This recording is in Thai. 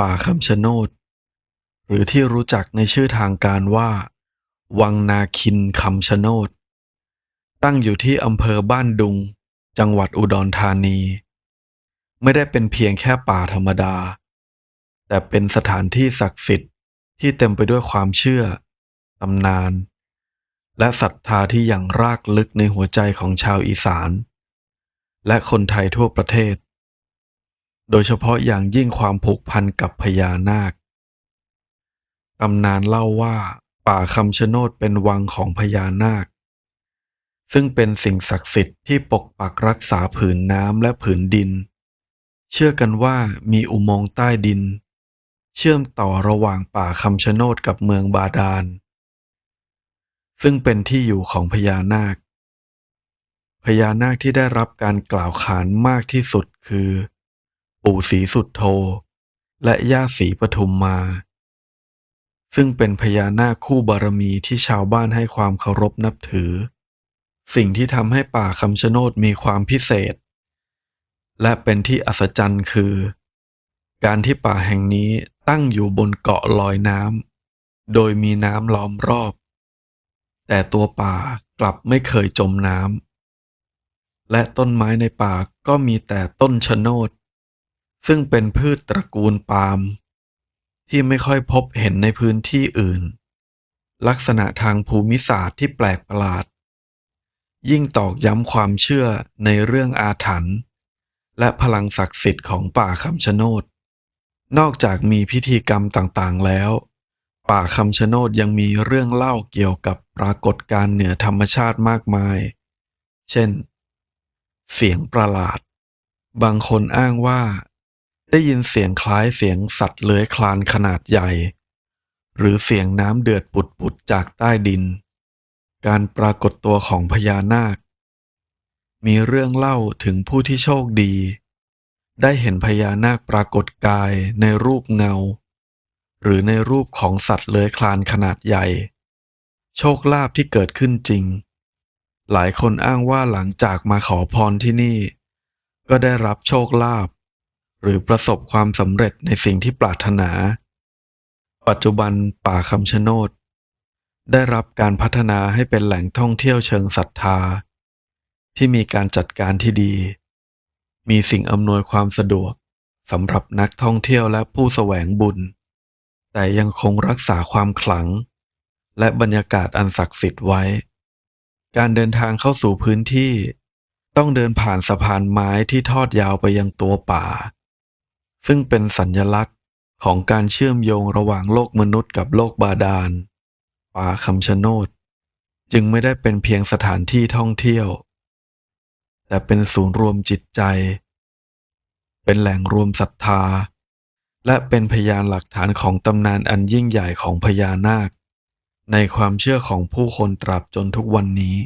ป่าคำชะโนด หรือที่รู้จักในชื่อทางการว่า วังนาคินคำชะโนด ตั้งอยู่ที่อำเภอบ้านดุง จังหวัดอุดรธานี ไม่ได้เป็นเพียงแค่ป่าธรรมดา แต่เป็นสถานที่ศักดิ์สิทธิ์ที่เต็มไปด้วยความเชื่อ ตำนาน และศรัทธาที่ยังรากลึกในหัวใจของชาวอีสาน และคนไทยทั่วประเทศ โดยเฉพาะอย่างยิ่งความผูกพันกับพญานาค ตำนานเล่าว่าป่าคำชะโนดเป็นวังของพญานาค ซึ่งเป็นสิ่งศักดิ์สิทธิ์ที่ปกปักรักษาผืนน้ำและผืนดิน เชื่อกันว่ามีอุโมงค์ใต้ดิน เชื่อมต่อระหว่างป่าคำชะโนดกับเมืองบาดาล ซึ่งเป็นที่อยู่ของพญานาค พญานาคที่ได้รับการกล่าวขานมากที่สุดคือ ปู่ศรีสุดโท และย่าศรีปทุมมา ซึ่งเป็นพญานาคคู่บารมีที่ชาวบ้านให้ความเคารพนับถือ สิ่งที่ทำให้ป่าคำชะโนดมีความพิเศษ และเป็นที่อัศจรรย์คือ การที่ป่าแห่งนี้ตั้งอยู่บนเกาะลอยน้ำโดยมีน้ำล้อมรอบ แต่ตัวป่ากลับไม่เคยจมน้ำและต้นไม้ในป่าก็มีแต่ต้นชะโนด ซึ่งเป็นพืชตระกูลปาล์มที่ไม่ค่อยพบเห็นในพื้นที่อื่น ลักษณะทางภูมิศาสตร์ที่แปลกประหลาด ยิ่งตอกย้ำความเชื่อในเรื่องอาถรรพ์และพลังศักดิ์สิทธิ์ของป่าคำชะโนด นอกจากมีพิธีกรรมต่างๆแล้ว ป่าคำชะโนดยังมีเรื่องเล่าเกี่ยวกับปรากฏการณ์เหนือธรรมชาติมากมาย เช่น เสียงประหลาด บางคนอ้างว่า ได้ยินเสียงคล้ายเสียงสัตว์เลื้อยคลานขนาดใหญ่ หรือเสียงน้ำเดือดปุดๆจากใต้ดิน การปรากฏตัวของพญานาค มีเรื่องเล่าถึงผู้ที่โชคดี ได้เห็นพญานาคปรากฏกายในรูปเงา หรือในรูปของสัตว์เลื้อยคลานขนาดใหญ่ โชคลาภที่เกิดขึ้นจริง หลายคนอ้างว่าหลังจากมาขอพรที่นี่ ก็ได้รับโชคลาภ หรือประสบความสำเร็จในสิ่งที่ปรารถนา ปัจจุบันป่าคำชะโนด ได้รับการพัฒนาให้เป็นแหล่งท่องเที่ยวเชิงศรัทธา ที่มีการจัดการที่ดี มีสิ่งอำนวยความสะดวกสำหรับนักท่องเที่ยวและผู้แสวงบุญ แต่ยังคงรักษาความขลัง และบรรยากาศอันศักดิ์สิทธิ์ไว้ การเดินทางเข้าสู่พื้นที่ ต้องเดินผ่านสะพานไม้ที่ทอดยาวไปยังตัวป่า ซึ่งเป็นสัญลักษณ์ของการเชื่อมโยงระหว่างโลกมนุษย์กับโลกบาดาล ป่าคำชะโนด จึงไม่ได้เป็นเพียงสถานที่ท่องเที่ยว แต่เป็นศูนย์รวมจิตใจ เป็นแหล่งรวมศรัทธา และเป็นพยานหลักฐานของตำนานอันยิ่งใหญ่ของพญานาค ในความเชื่อของผู้คนตราบจนทุกวันนี้